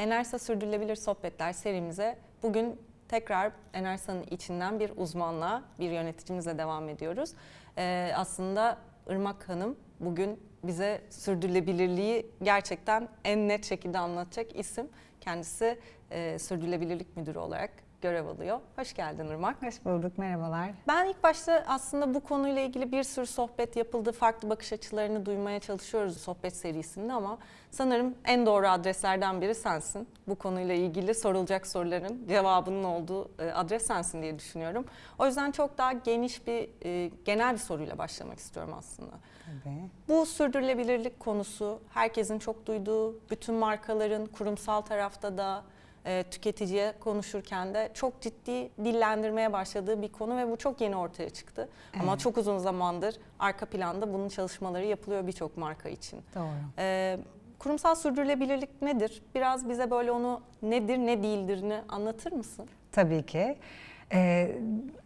Enerjisa Sürdürülebilir Sohbetler serimize bugün tekrar Enerjisa'nın içinden bir uzmanla, bir yöneticimizle devam ediyoruz. Ee, aslında Irmak Hanım bugün bize sürdürülebilirliği gerçekten en net şekilde anlatacak isim. Kendisi e, Sürdürülebilirlik Müdürü olarak görev alıyor. Hoş geldin Irmak. Hoş bulduk, merhabalar. Ben ilk başta aslında bu konuyla ilgili bir sürü sohbet yapıldı. Farklı bakış açılarını duymaya çalışıyoruz sohbet serisinde ama sanırım en doğru adreslerden biri sensin. Bu konuyla ilgili sorulacak soruların cevabının olduğu e, adres sensin diye düşünüyorum. O yüzden çok daha geniş bir e, genel bir soruyla başlamak istiyorum aslında. Tabii. Bu sürdürülebilirlik konusu herkesin çok duyduğu, bütün markaların kurumsal tarafta da e, tüketiciye konuşurken de çok ciddi dillendirmeye başladığı bir konu ve bu çok yeni ortaya çıktı. Ama Evet. çok uzun zamandır arka planda bunun çalışmaları yapılıyor birçok marka için. Doğru. E, kurumsal sürdürülebilirlik nedir? Biraz bize böyle onu nedir ne değildirini anlatır mısın? Tabii ki. Ee,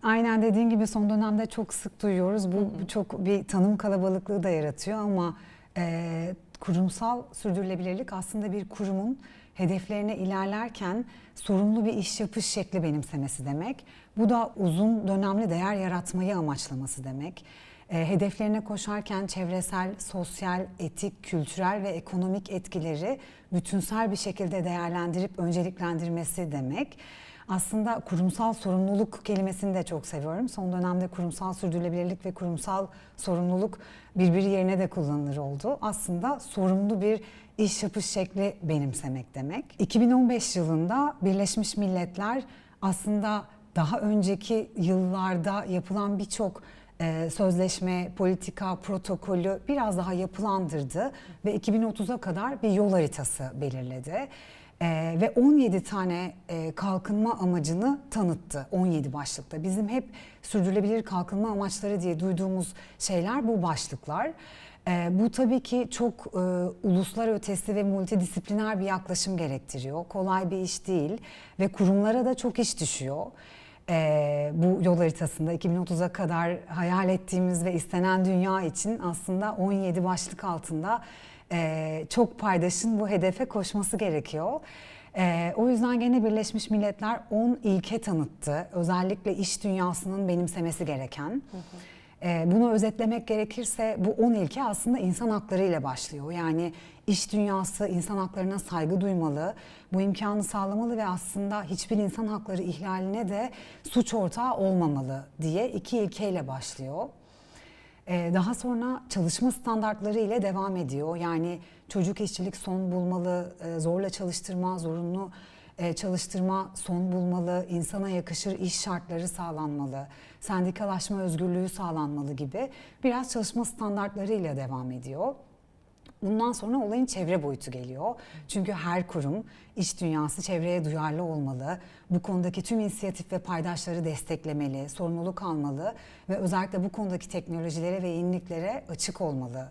aynen dediğin gibi son dönemde çok sık duyuyoruz. Bu, bu çok bir tanım kalabalıklığı da yaratıyor ama e, kurumsal sürdürülebilirlik aslında bir kurumun hedeflerine ilerlerken sorumlu bir iş yapış şekli benimsemesi demek. Bu da uzun dönemli değer yaratmayı amaçlaması demek. E, hedeflerine koşarken çevresel, sosyal, etik, kültürel ve ekonomik etkileri bütünsel bir şekilde değerlendirip önceliklendirmesi demek. Aslında kurumsal sorumluluk kelimesini de çok seviyorum. Son dönemde kurumsal sürdürülebilirlik ve kurumsal sorumluluk birbiri yerine de kullanılır oldu. Aslında sorumlu bir iş yapış şekli benimsemek demek. 2015 yılında Birleşmiş Milletler aslında daha önceki yıllarda yapılan birçok e, sözleşme, politika, protokolü biraz daha yapılandırdı ve 2030'a kadar bir yol haritası belirledi. E, ve 17 tane e, kalkınma amacını tanıttı 17 başlıkta. Bizim hep sürdürülebilir kalkınma amaçları diye duyduğumuz şeyler bu başlıklar. E, bu tabii ki çok e, uluslar ötesi ve multidisipliner bir yaklaşım gerektiriyor. Kolay bir iş değil ve kurumlara da çok iş düşüyor. Ee, bu yol haritasında 2030'a kadar hayal ettiğimiz ve istenen dünya için aslında 17 başlık altında e, çok paydaşın bu hedefe koşması gerekiyor. Ee, o yüzden gene Birleşmiş Milletler 10 ilke tanıttı. Özellikle iş dünyasının benimsemesi gereken. Ee, bunu özetlemek gerekirse bu 10 ilke aslında insan hakları ile başlıyor. Yani iş dünyası insan haklarına saygı duymalı, bu imkanı sağlamalı ve aslında hiçbir insan hakları ihlaline de suç ortağı olmamalı diye iki ilkeyle başlıyor. Ee, Daha sonra çalışma standartları ile devam ediyor. Yani çocuk işçilik son bulmalı, e, zorla çalıştırma, zorunlu e, çalıştırma son bulmalı, insana yakışır iş şartları sağlanmalı, sendikalaşma özgürlüğü sağlanmalı gibi biraz çalışma standartları ile devam ediyor. Bundan sonra olayın çevre boyutu geliyor. Çünkü her kurum, iş dünyası çevreye duyarlı olmalı. Bu konudaki tüm inisiyatif ve paydaşları desteklemeli, sorumluluk almalı ve özellikle bu konudaki teknolojilere ve yeniliklere açık olmalı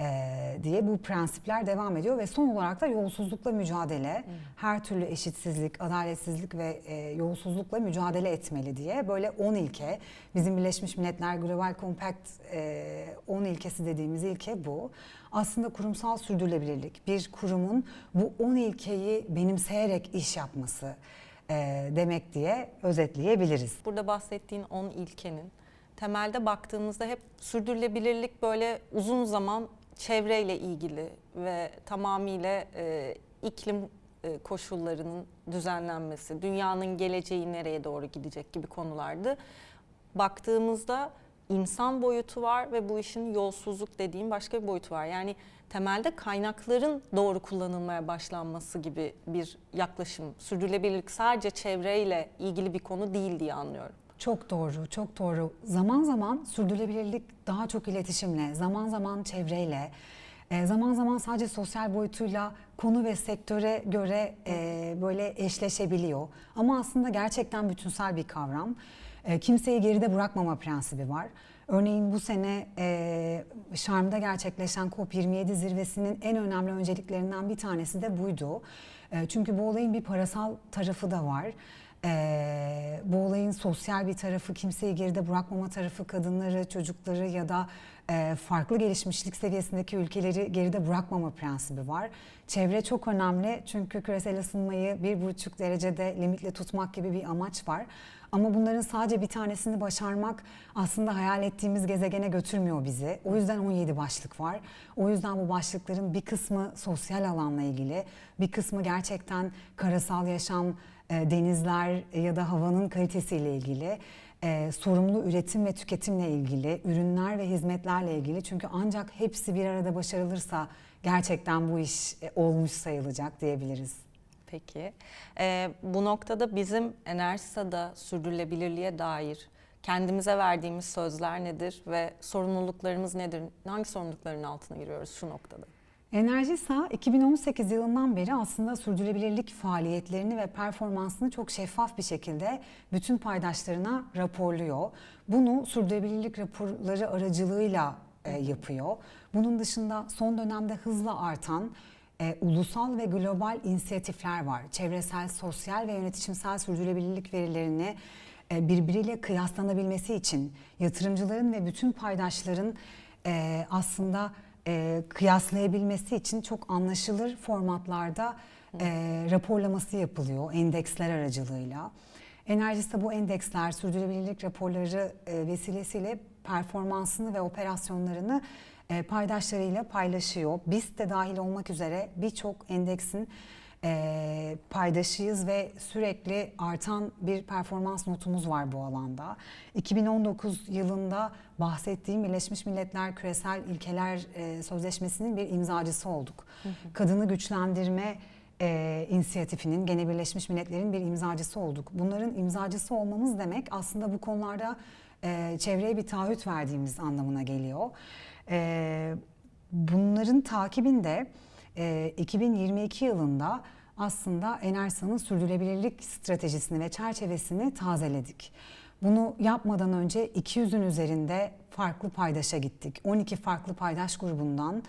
eee, diye bu prensipler devam ediyor ve son olarak da yolsuzlukla mücadele, her türlü eşitsizlik, adaletsizlik ve e, yolsuzlukla mücadele etmeli diye böyle 10 ilke. Bizim Birleşmiş Milletler Global Compact e, 10 ilkesi dediğimiz ilke bu. Aslında kurumsal sürdürülebilirlik bir kurumun bu 10 ilkeyi benimseyerek iş yapması e, demek diye özetleyebiliriz. Burada bahsettiğin 10 ilkenin temelde baktığımızda hep sürdürülebilirlik böyle uzun zaman çevreyle ilgili ve tamamıyla e, iklim e, koşullarının düzenlenmesi, dünyanın geleceği nereye doğru gidecek gibi konulardı. Baktığımızda insan boyutu var ve bu işin yolsuzluk dediğim başka bir boyutu var. Yani temelde kaynakların doğru kullanılmaya başlanması gibi bir yaklaşım. Sürdürülebilirlik sadece çevreyle ilgili bir konu değil diye anlıyorum. Çok doğru, çok doğru. Zaman zaman sürdürülebilirlik daha çok iletişimle, zaman zaman çevreyle, e, zaman zaman sadece sosyal boyutuyla konu ve sektöre göre e, böyle eşleşebiliyor. Ama aslında gerçekten bütünsel bir kavram. E, kimseyi geride bırakmama prensibi var. Örneğin bu sene e, Şarm'da gerçekleşen COP27 zirvesinin en önemli önceliklerinden bir tanesi de buydu. Çünkü bu olayın bir parasal tarafı da var. Ee, bu olayın sosyal bir tarafı, kimseyi geride bırakmama tarafı, kadınları, çocukları ya da e, farklı gelişmişlik seviyesindeki ülkeleri geride bırakmama prensibi var. Çevre çok önemli çünkü küresel ısınmayı bir buçuk derecede limitle tutmak gibi bir amaç var. Ama bunların sadece bir tanesini başarmak aslında hayal ettiğimiz gezegene götürmüyor bizi. O yüzden 17 başlık var. O yüzden bu başlıkların bir kısmı sosyal alanla ilgili, bir kısmı gerçekten karasal yaşam, e, denizler ya da havanın kalitesiyle ilgili, e, sorumlu üretim ve tüketimle ilgili, ürünler ve hizmetlerle ilgili. Çünkü ancak hepsi bir arada başarılırsa gerçekten bu iş e, olmuş sayılacak diyebiliriz. Peki. Bu noktada bizim Enerjisa'da sürdürülebilirliğe dair kendimize verdiğimiz sözler nedir ve sorumluluklarımız nedir? Hangi sorumlulukların altına giriyoruz şu noktada? Enerjisa 2018 yılından beri aslında sürdürülebilirlik faaliyetlerini ve performansını çok şeffaf bir şekilde bütün paydaşlarına raporluyor. Bunu sürdürülebilirlik raporları aracılığıyla e, yapıyor. Bunun dışında son dönemde hızla artan e, ulusal ve global inisiyatifler var. Çevresel, sosyal ve yönetişimsel sürdürülebilirlik verilerini e, birbiriyle kıyaslanabilmesi için yatırımcıların ve bütün paydaşların e, aslında e, kıyaslayabilmesi için çok anlaşılır formatlarda e, raporlaması yapılıyor endeksler aracılığıyla. Enerjista bu endeksler sürdürülebilirlik raporları e, vesilesiyle performansını ve operasyonlarını e, paydaşlarıyla paylaşıyor. BIST de dahil olmak üzere birçok endeksin e, paydaşıyız ve sürekli artan bir performans notumuz var bu alanda. 2019 yılında bahsettiğim Birleşmiş Milletler Küresel İlkeler e, Sözleşmesi'nin bir imzacısı olduk. Kadını güçlendirme e, inisiyatifinin gene Birleşmiş Milletler'in bir imzacısı olduk. Bunların imzacısı olmamız demek aslında bu konularda e, çevreye bir taahhüt verdiğimiz anlamına geliyor. E, bunların takibinde e, 2022 yılında aslında Enersa'nın sürdürülebilirlik stratejisini ve çerçevesini tazeledik. Bunu yapmadan önce 200'ün üzerinde farklı paydaşa gittik. 12 farklı paydaş grubundan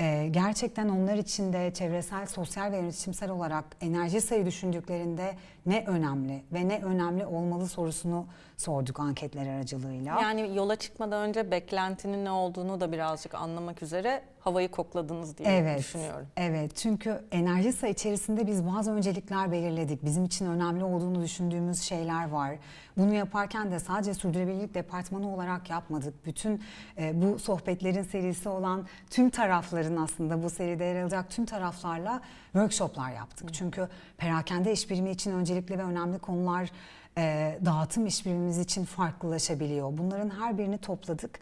e, gerçekten onlar için de çevresel, sosyal ve yönetimsel olarak enerji sayı düşündüklerinde ne önemli ve ne önemli olmalı sorusunu sorduk anketler aracılığıyla. Yani yola çıkmadan önce beklentinin ne olduğunu da birazcık anlamak üzere havayı kokladınız diye Evet, düşünüyorum. evet. Çünkü enerji sayı içerisinde biz bazı öncelikler belirledik. Bizim için önemli olduğunu düşündüğümüz şeyler var. Bunu yaparken de sadece sürdürülebilirlik departmanı olarak yapmadık. Bütün e, bu sohbetlerin serisi olan tüm tarafların aslında bu seride yer alacak tüm taraflarla workshoplar yaptık. Çünkü perakende işbirimi için öncelikli ve önemli konular e, dağıtım işbirimiz için farklılaşabiliyor. Bunların her birini topladık.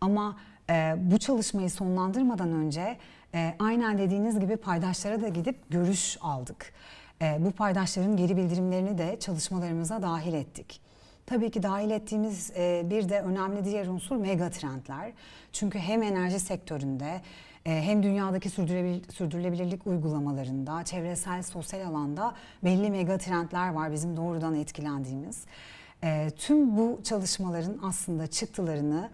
Ama e, bu çalışmayı sonlandırmadan önce e, aynen dediğiniz gibi paydaşlara da gidip görüş aldık. E, bu paydaşların geri bildirimlerini de çalışmalarımıza dahil ettik. Tabii ki dahil ettiğimiz bir de önemli diğer unsur mega trendler. Çünkü hem enerji sektöründe hem dünyadaki sürdürülebil- sürdürülebilirlik uygulamalarında, çevresel, sosyal alanda belli mega trendler var bizim doğrudan etkilendiğimiz. Tüm bu çalışmaların aslında çıktılarını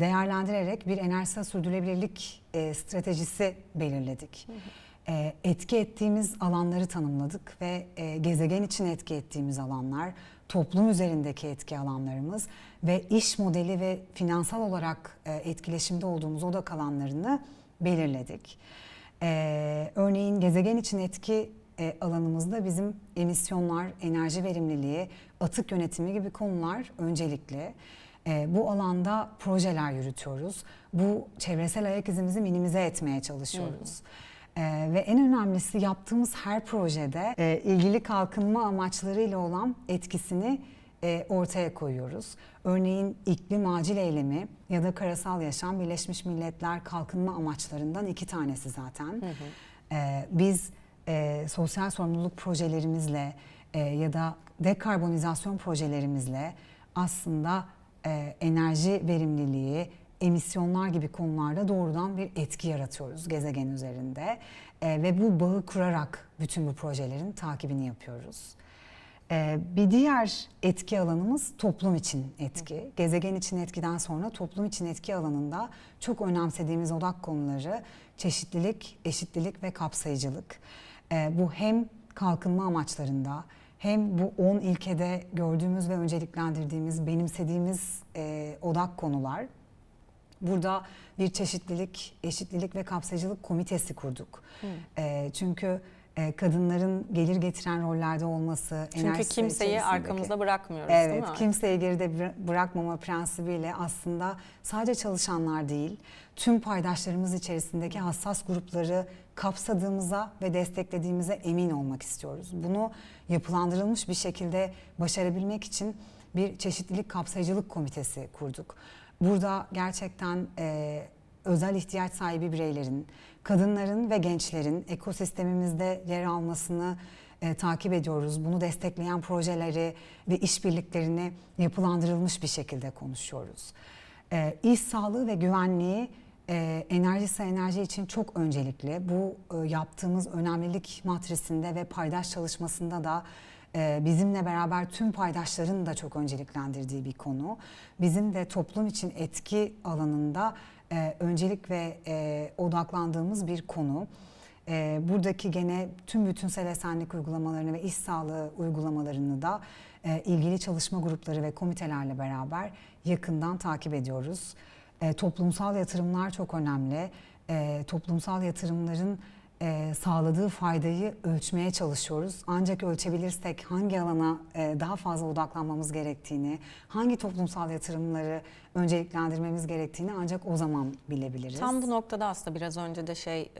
değerlendirerek bir enerji sürdürülebilirlik e, stratejisi belirledik. E, Etki ettiğimiz alanları tanımladık ve e, gezegen için etki ettiğimiz alanlar, toplum üzerindeki etki alanlarımız ve iş modeli ve finansal olarak e, etkileşimde olduğumuz odak alanlarını belirledik. E, örneğin gezegen için etki e, alanımızda bizim emisyonlar, enerji verimliliği, atık yönetimi gibi konular öncelikli. E, bu alanda projeler yürütüyoruz. Bu çevresel ayak izimizi minimize etmeye çalışıyoruz. E, ve en önemlisi yaptığımız her projede e, ilgili kalkınma amaçlarıyla olan etkisini e, ortaya koyuyoruz. Örneğin iklim acil eylemi ya da karasal yaşam Birleşmiş Milletler kalkınma amaçlarından iki tanesi zaten. E, biz e, sosyal sorumluluk projelerimizle e, ya da dekarbonizasyon projelerimizle aslında e, enerji verimliliği, emisyonlar gibi konularda doğrudan bir etki yaratıyoruz gezegen üzerinde. E, ve bu bağı kurarak bütün bu projelerin takibini yapıyoruz. E, bir diğer etki alanımız toplum için etki. Gezegen için etkiden sonra toplum için etki alanında çok önemsediğimiz odak konuları çeşitlilik, eşitlilik ve kapsayıcılık. E, bu hem kalkınma amaçlarında hem bu 10 ilkede gördüğümüz ve önceliklendirdiğimiz, benimsediğimiz e, odak konular. Burada bir çeşitlilik, eşitlilik ve kapsayıcılık komitesi kurduk. E, çünkü kadınların gelir getiren rollerde olması, Çünkü kimseyi arkamızda bırakmıyoruz değil Evet, mi? kimseyi geride bıra- bırakmama prensibiyle aslında sadece çalışanlar değil, tüm paydaşlarımız içerisindeki hassas grupları kapsadığımıza ve desteklediğimize emin olmak istiyoruz. Bunu yapılandırılmış bir şekilde başarabilmek için bir çeşitlilik kapsayıcılık komitesi kurduk. Burada gerçekten e, özel ihtiyaç sahibi bireylerin, kadınların ve gençlerin ekosistemimizde yer almasını e, takip ediyoruz. Bunu destekleyen projeleri ve işbirliklerini yapılandırılmış bir şekilde konuşuyoruz. E, iş sağlığı ve güvenliği e, enerjisi enerji için çok öncelikli. Bu e, yaptığımız önemlilik matrisinde ve paydaş çalışmasında da e, bizimle beraber tüm paydaşların da çok önceliklendirdiği bir konu. Bizim de toplum için etki alanında e, öncelik ve e, odaklandığımız bir konu. E, buradaki gene tüm bütünsel esenlik uygulamalarını ve iş sağlığı uygulamalarını da e, ilgili çalışma grupları ve komitelerle beraber yakından takip ediyoruz. E, toplumsal yatırımlar çok önemli. E, toplumsal yatırımların e, sağladığı faydayı ölçmeye çalışıyoruz. Ancak ölçebilirsek hangi alana e, daha fazla odaklanmamız gerektiğini, hangi toplumsal yatırımları önceliklendirmemiz gerektiğini ancak o zaman bilebiliriz. Tam bu noktada aslında biraz önce de şey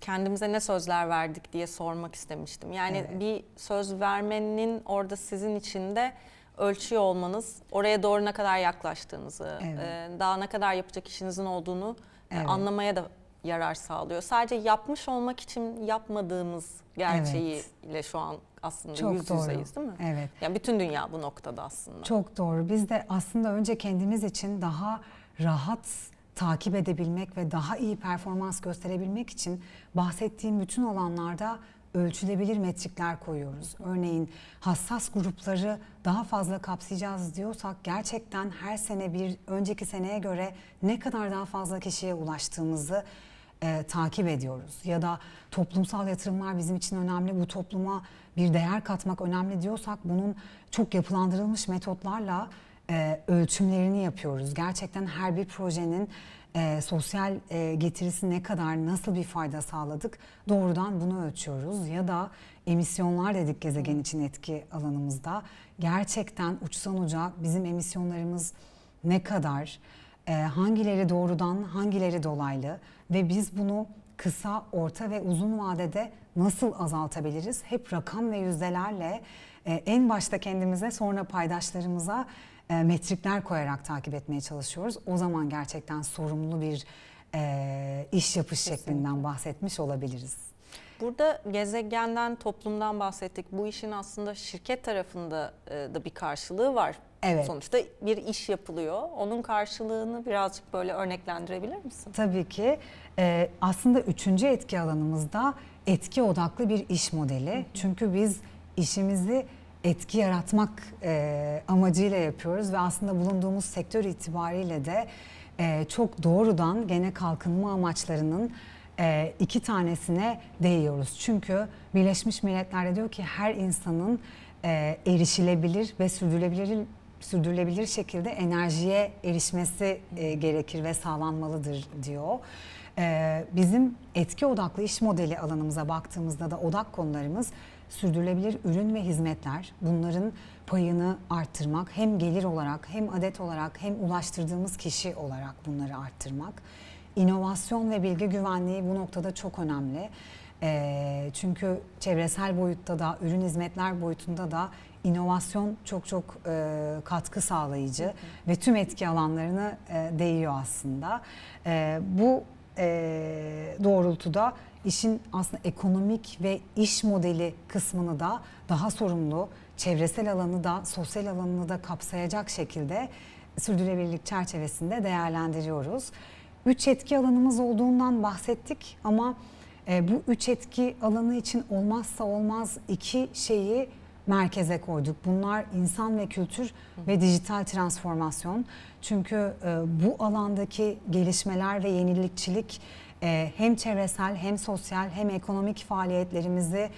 kendimize ne sözler verdik diye sormak istemiştim. Yani Evet. bir söz vermenin orada sizin için de ölçüyor olmanız, oraya doğru ne kadar yaklaştığınızı, Evet. e, daha ne kadar yapacak işinizin olduğunu e, Evet. anlamaya da yarar sağlıyor. Sadece yapmış olmak için yapmadığımız gerçeğiyle şu an aslında Çok yüz doğru. yüzeyiz değil mi? Evet. Yani bütün dünya bu noktada aslında. Çok doğru. Biz de aslında önce kendimiz için daha rahat takip edebilmek ve daha iyi performans gösterebilmek için bahsettiğim bütün alanlarda ölçülebilir metrikler koyuyoruz. Örneğin hassas grupları daha fazla kapsayacağız diyorsak gerçekten her sene bir önceki seneye göre ne kadar daha fazla kişiye ulaştığımızı e, takip ediyoruz. Ya da toplumsal yatırımlar bizim için önemli, bu topluma bir değer katmak önemli diyorsak bunun çok yapılandırılmış metotlarla e, ölçümlerini yapıyoruz. Gerçekten her bir projenin e, sosyal e, getirisi ne kadar, nasıl bir fayda sağladık doğrudan bunu ölçüyoruz. Ya da emisyonlar dedik gezegen için etki alanımızda. Gerçekten uçsan uca bizim emisyonlarımız ne kadar, e, hangileri doğrudan, hangileri dolaylı ve biz bunu kısa, orta ve uzun vadede nasıl azaltabiliriz? Hep rakam ve yüzdelerle e, en başta kendimize sonra paydaşlarımıza e, metrikler koyarak takip etmeye çalışıyoruz. O zaman gerçekten sorumlu bir e, iş yapış şeklinden bahsetmiş olabiliriz. Burada gezegenden, toplumdan bahsettik. Bu işin aslında şirket tarafında e, da bir karşılığı var. Evet. Sonuçta bir iş yapılıyor. Onun karşılığını birazcık böyle örneklendirebilir misin? Tabii ki e, aslında üçüncü etki alanımızda etki odaklı bir iş modeli. Çünkü biz işimizi etki yaratmak e, amacıyla yapıyoruz ve aslında bulunduğumuz sektör itibariyle de e, çok doğrudan gene kalkınma amaçlarının e, iki tanesine değiyoruz. Çünkü Birleşmiş Milletler'de diyor ki her insanın e, erişilebilir ve sürdürülebilir sürdürülebilir şekilde enerjiye erişmesi e, gerekir ve sağlanmalıdır diyor. E, bizim etki odaklı iş modeli alanımıza baktığımızda da odak konularımız sürdürülebilir ürün ve hizmetler. Bunların payını arttırmak hem gelir olarak hem adet olarak hem ulaştırdığımız kişi olarak bunları arttırmak. İnovasyon ve bilgi güvenliği bu noktada çok önemli. E, çünkü çevresel boyutta da ürün hizmetler boyutunda da inovasyon çok çok e, katkı sağlayıcı ve tüm etki alanlarını e, değiyor aslında. E, bu e, doğrultuda işin aslında ekonomik ve iş modeli kısmını da daha sorumlu, çevresel alanı da sosyal alanını da kapsayacak şekilde sürdürülebilirlik çerçevesinde değerlendiriyoruz. Üç etki alanımız olduğundan bahsettik ama e, bu üç etki alanı için olmazsa olmaz iki şeyi merkeze koyduk. Bunlar insan ve kültür ve dijital transformasyon. Çünkü e, bu alandaki gelişmeler ve yenilikçilik e, hem çevresel hem sosyal hem ekonomik faaliyetlerimizi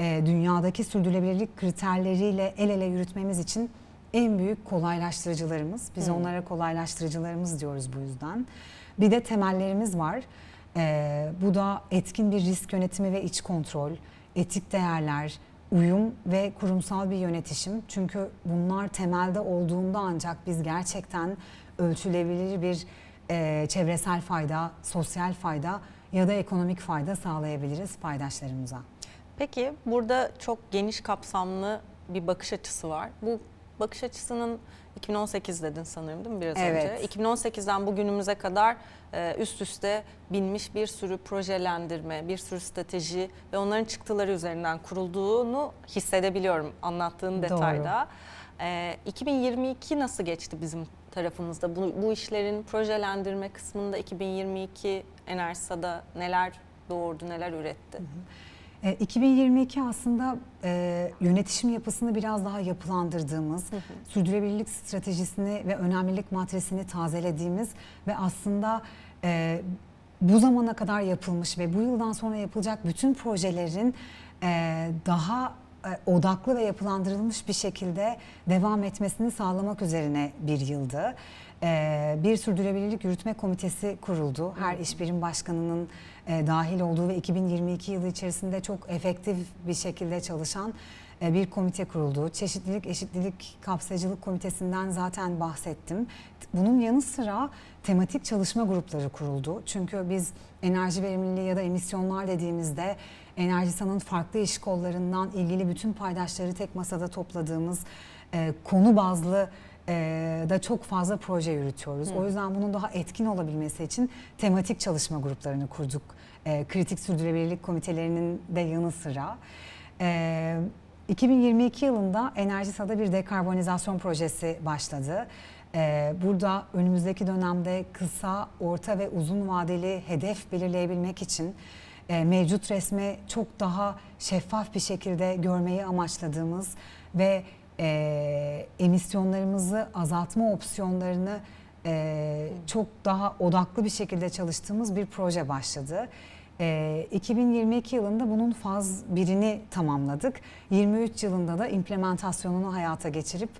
e, dünyadaki sürdürülebilirlik kriterleriyle el ele yürütmemiz için en büyük kolaylaştırıcılarımız. Biz Hmm. onlara kolaylaştırıcılarımız diyoruz bu yüzden. Bir de temellerimiz var. E, bu da etkin bir risk yönetimi ve iç kontrol, etik değerler, uyum ve kurumsal bir yönetişim. Çünkü bunlar temelde olduğunda ancak biz gerçekten ölçülebilir bir e, çevresel fayda, sosyal fayda ya da ekonomik fayda sağlayabiliriz paydaşlarımıza. Peki burada çok geniş kapsamlı bir bakış açısı var. Bu bakış açısının 2018 dedin sanırım değil mi biraz Evet. önce? 2018'den bugünümüze kadar e, üst üste binmiş bir sürü projelendirme, bir sürü strateji ve onların çıktıları üzerinden kurulduğunu hissedebiliyorum anlattığın detayda. E, 2022 nasıl geçti bizim tarafımızda? Bu, bu işlerin projelendirme kısmında 2022 Enerjisa'da neler doğurdu, neler üretti? E, 2022 aslında e, yönetişim yapısını biraz daha yapılandırdığımız, sürdürülebilirlik stratejisini ve önemlilik matrisini tazelediğimiz ve aslında e, bu zamana kadar yapılmış ve bu yıldan sonra yapılacak bütün projelerin e, daha e, odaklı ve yapılandırılmış bir şekilde devam etmesini sağlamak üzerine bir yıldı. E, Bir sürdürülebilirlik yürütme komitesi kuruldu. Her iş birim başkanının e, dahil olduğu ve 2022 yılı içerisinde çok efektif bir şekilde çalışan e, bir komite kuruldu. Çeşitlilik, eşitlilik, kapsayıcılık komitesinden zaten bahsettim. Bunun yanı sıra tematik çalışma grupları kuruldu. Çünkü biz enerji verimliliği ya da emisyonlar dediğimizde Enerjisa'nın farklı iş kollarından ilgili bütün paydaşları tek masada topladığımız e, konu bazlı e, da çok fazla proje yürütüyoruz. O yüzden bunun daha etkin olabilmesi için tematik çalışma gruplarını kurduk. E, kritik sürdürülebilirlik komitelerinin de yanı sıra. E, 2022 yılında Enerjisa'da bir dekarbonizasyon projesi başladı. Burada önümüzdeki dönemde kısa, orta ve uzun vadeli hedef belirleyebilmek için mevcut resmi çok daha şeffaf bir şekilde görmeyi amaçladığımız ve e, emisyonlarımızı azaltma opsiyonlarını e, çok daha odaklı bir şekilde çalıştığımız bir proje başladı. E, 2022 yılında bunun faz birini tamamladık. 23 yılında da implementasyonunu hayata geçirip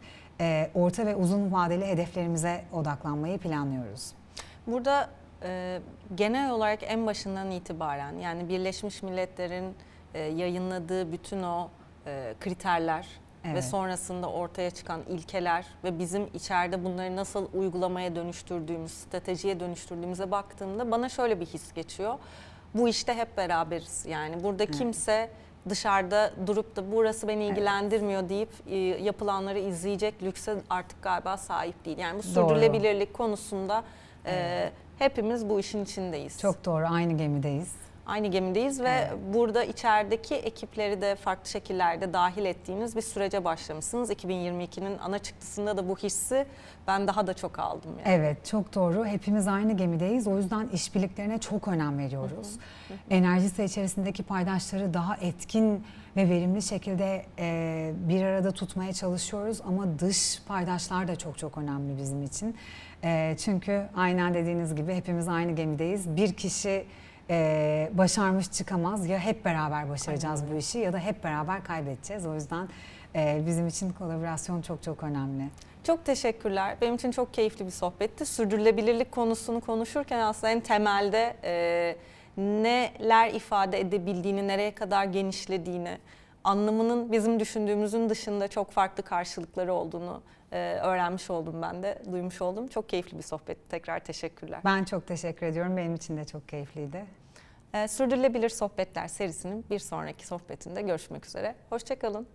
e, orta ve uzun vadeli hedeflerimize odaklanmayı planlıyoruz. Burada e, genel olarak en başından itibaren yani Birleşmiş Milletler'in e, yayınladığı bütün o e, kriterler ve Evet. sonrasında ortaya çıkan ilkeler ve bizim içeride bunları nasıl uygulamaya dönüştürdüğümüz, stratejiye dönüştürdüğümüze baktığımda bana şöyle bir his geçiyor. Bu işte hep beraberiz. Yani burada kimse dışarıda durup da burası beni ilgilendirmiyor deyip e, yapılanları izleyecek lükse artık galiba sahip değil. Yani bu Doğru. sürdürülebilirlik konusunda e, hepimiz bu işin içindeyiz. Çok doğru, aynı gemideyiz. Aynı gemideyiz ve Evet. burada içerideki ekipleri de farklı şekillerde dahil ettiğimiz bir sürece başlamışsınız. 2022'nin ana çıktısında da bu hissi ben daha da çok aldım. Yani. Evet çok doğru. Hepimiz aynı gemideyiz. O yüzden işbirliklerine çok önem veriyoruz. Enerjisi içerisindeki paydaşları daha etkin ve verimli şekilde e, bir arada tutmaya çalışıyoruz. Ama dış paydaşlar da çok çok önemli bizim için. E, çünkü aynen dediğiniz gibi hepimiz aynı gemideyiz. Bir kişi e, başarmış çıkamaz. Ya hep beraber başaracağız Aynen bu işi ya da hep beraber kaybedeceğiz. O yüzden e, bizim için kolaborasyon çok çok önemli. Çok teşekkürler. Benim için çok keyifli bir sohbetti. Sürdürülebilirlik konusunu konuşurken aslında en temelde e, neler ifade edebildiğini, nereye kadar genişlediğini, anlamının bizim düşündüğümüzün dışında çok farklı karşılıkları olduğunu öğrenmiş oldum ben de, duymuş oldum. Çok keyifli bir sohbetti. Tekrar teşekkürler. Ben çok teşekkür ediyorum. Benim için de çok keyifliydi. E, Sürdürülebilir Sohbetler serisinin bir sonraki sohbetinde görüşmek üzere. Hoşçakalın.